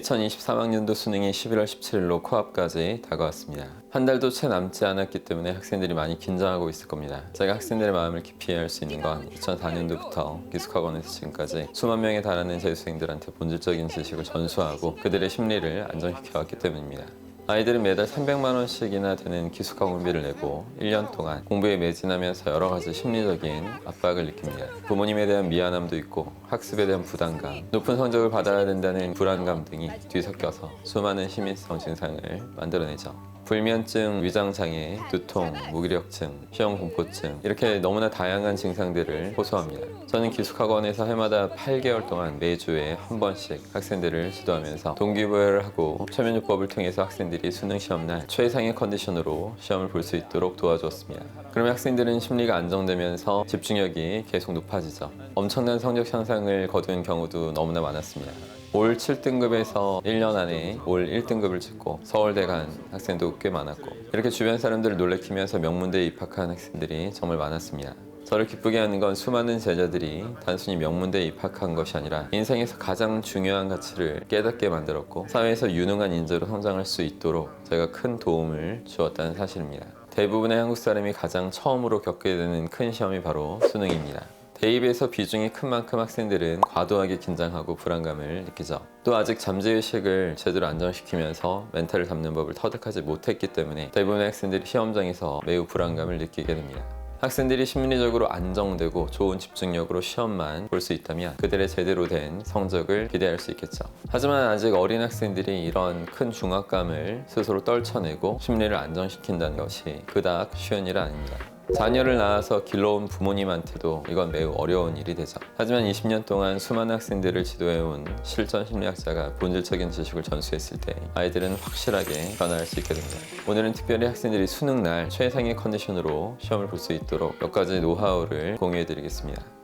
2023학년도 수능이 11월 17일로 코앞까지 다가왔습니다. 한 달도 채 남지 않았기 때문에 학생들이 많이 긴장하고 있을 겁니다. 제가 학생들의 마음을 깊이 이해할 수 있는 건 2004년도부터 기숙학원에서 지금까지 수만 명에 달하는 재수생들한테 본질적인 지식을 전수하고 그들의 심리를 안정시켜왔기 때문입니다. 아이들은 매달 300만 원씩이나 되는 기숙학원비를 내고 1년 동안 공부에 매진하면서 여러 가지 심리적인 압박을 느낍니다. 부모님에 대한 미안함도 있고 학습에 대한 부담감, 높은 성적을 받아야 된다는 불안감 등이 뒤섞여서 수많은 시민성 증상을 만들어내죠. 불면증, 위장장애, 두통, 무기력증, 시험 공포증 이렇게 너무나 다양한 증상들을 호소합니다. 저는 기숙학원에서 해마다 8개월 동안 매주에 한 번씩 학생들을 지도하면서 동기부여를 하고 최면요법을 통해서 학생들이 수능 시험날 최상의 컨디션으로 시험을 볼 수 있도록 도와주었습니다. 그러면 학생들은 심리가 안정되면서 집중력이 계속 높아지죠. 엄청난 성적 향상을 거둔 경우도 너무나 많았습니다. 올 7등급에서 1년 안에 올 1등급을 찍고 서울대 간 학생도 꽤 많았고 이렇게 주변 사람들을 놀래키면서 명문대에 입학한 학생들이 정말 많았습니다. 저를 기쁘게 하는 건 수많은 제자들이 단순히 명문대에 입학한 것이 아니라 인생에서 가장 중요한 가치를 깨닫게 만들었고 사회에서 유능한 인재로 성장할 수 있도록 제가 큰 도움을 주었다는 사실입니다. 대부분의 한국 사람이 가장 처음으로 겪게 되는 큰 시험이 바로 수능입니다. 대입에서 비중이 큰 만큼 학생들은 과도하게 긴장하고 불안감을 느끼죠. 또 아직 잠재의식을 제대로 안정시키면서 멘탈을 잡는 법을 터득하지 못했기 때문에 대부분의 학생들이 시험장에서 매우 불안감을 느끼게 됩니다. 학생들이 심리적으로 안정되고 좋은 집중력으로 시험만 볼 수 있다면 그들의 제대로 된 성적을 기대할 수 있겠죠. 하지만 아직 어린 학생들이 이런 큰 중압감을 스스로 떨쳐내고 심리를 안정시킨다는 것이 그닥 쉬운 일 아닙니다. 자녀를 낳아서 길러온 부모님한테도 이건 매우 어려운 일이 되죠. 하지만 20년 동안 수많은 학생들을 지도해온 실전 심리학자가 본질적인 지식을 전수했을 때 아이들은 확실하게 변화할 수 있게 됩니다. 오늘은 특별히 학생들이 수능 날 최상의 컨디션으로 시험을 볼 수 있도록 몇 가지 노하우를 공유해 드리겠습니다.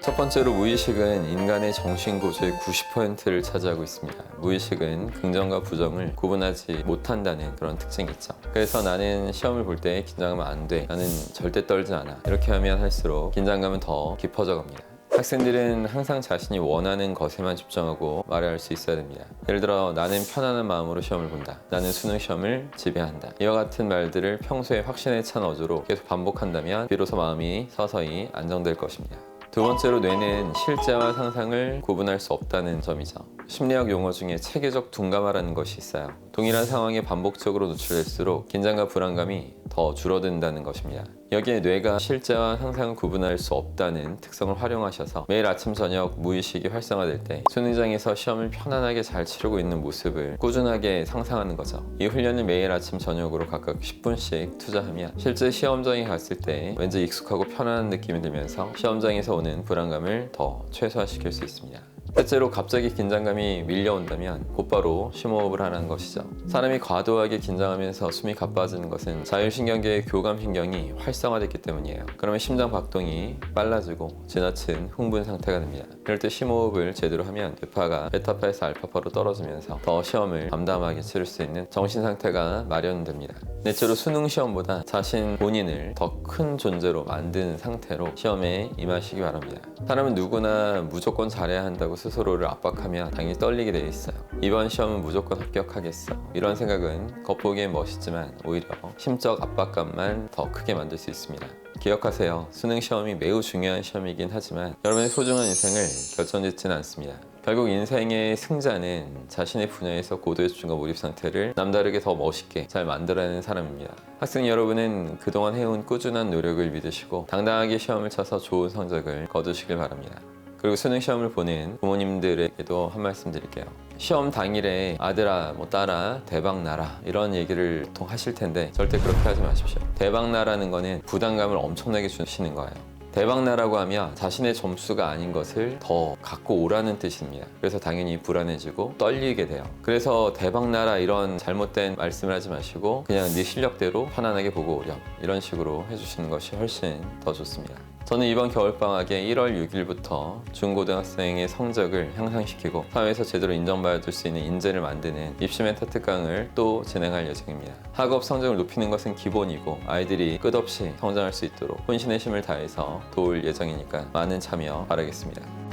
첫 번째로 무의식은 인간의 정신 구조의 90%를 차지하고 있습니다. 무의식은 긍정과 부정을 구분하지 못한다는 그런 특징이 있죠. 그래서 나는 시험을 볼 때 긴장하면 안 돼. 나는 절대 떨지 않아. 이렇게 하면 할수록 긴장감은 더 깊어져 갑니다. 학생들은 항상 자신이 원하는 것에만 집중하고 말할 수 있어야 됩니다. 예를 들어 나는 편안한 마음으로 시험을 본다. 나는 수능 시험을 지배한다. 이와 같은 말들을 평소에 확신에 찬 어조로 계속 반복한다면 비로소 마음이 서서히 안정될 것입니다. 두 번째로 뇌는 실제와 상상을 구분할 수 없다는 점이죠. 심리학 용어 중에 체계적 둔감화라는 것이 있어요. 동일한 상황에 반복적으로 노출될수록 긴장과 불안감이 더 줄어든다는 것입니다. 여기에 뇌가 실제와 상상을 구분할 수 없다는 특성을 활용하셔서 매일 아침 저녁 무의식이 활성화될 때 수능장에서 시험을 편안하게 잘 치르고 있는 모습을 꾸준하게 상상하는 거죠. 이 훈련을 매일 아침 저녁으로 각각 10분씩 투자하면 실제 시험장에 갔을 때 왠지 익숙하고 편안한 느낌이 들면서 시험장에서 오는 불안감을 더 최소화시킬 수 있습니다. 셋째로 갑자기 긴장감이 밀려온다면 곧바로 심호흡을 하라는 것이죠. 사람이 과도하게 긴장하면서 숨이 가빠지는 것은 자율신경계의 교감신경이 활성화됐기 때문이에요. 그러면 심장 박동이 빨라지고 지나친 흥분 상태가 됩니다. 이럴 때 심호흡을 제대로 하면 뇌파가 베타파에서 알파파로 떨어지면서 더 시험을 담담하게 치를 수 있는 정신 상태가 마련됩니다. 넷째로 수능 시험보다 자신 본인을 더 큰 존재로 만드는 상태로 시험에 임하시기 바랍니다. 사람은 누구나 무조건 잘해야 한다고 스스로를 압박하면 당연히 떨리게 되어 있어요. 이번 시험은 무조건 합격하겠어. 이런 생각은 겉보기엔 멋있지만 오히려 심적 압박감만 더 크게 만들 수 있습니다. 기억하세요. 수능 시험이 매우 중요한 시험이긴 하지만 여러분의 소중한 인생을 결정짓지는 않습니다. 결국 인생의 승자는 자신의 분야에서 고도의 집중과 몰입 상태를 남다르게 더 멋있게 잘 만들어내는 사람입니다. 학생 여러분은 그동안 해온 꾸준한 노력을 믿으시고 당당하게 시험을 쳐서 좋은 성적을 거두시길 바랍니다. 그리고 수능 시험을 보는 부모님들에게도 한 말씀 드릴게요. 시험 당일에 아들아, 뭐 딸아, 대박 나라 이런 얘기를 보통 하실 텐데 절대 그렇게 하지 마십시오. 대박 나라는 거는 부담감을 엄청나게 주시는 거예요. 대박나라고 하면 자신의 점수가 아닌 것을 더 갖고 오라는 뜻입니다. 그래서 당연히 불안해지고 떨리게 돼요. 그래서 대박나라 이런 잘못된 말씀을 하지 마시고 그냥 네 실력대로 편안하게 보고 오렴. 이런 식으로 해주시는 것이 훨씬 더 좋습니다. 저는 이번 겨울방학에 1월 6일부터 중고등학생의 성적을 향상시키고 사회에서 제대로 인정받을 수 있는 인재를 만드는 입시 멘터 특강을 또 진행할 예정입니다. 학업 성적을 높이는 것은 기본이고 아이들이 끝없이 성장할 수 있도록 혼신의 힘을 다해서 도울 예정이니까 많은 참여 바라겠습니다.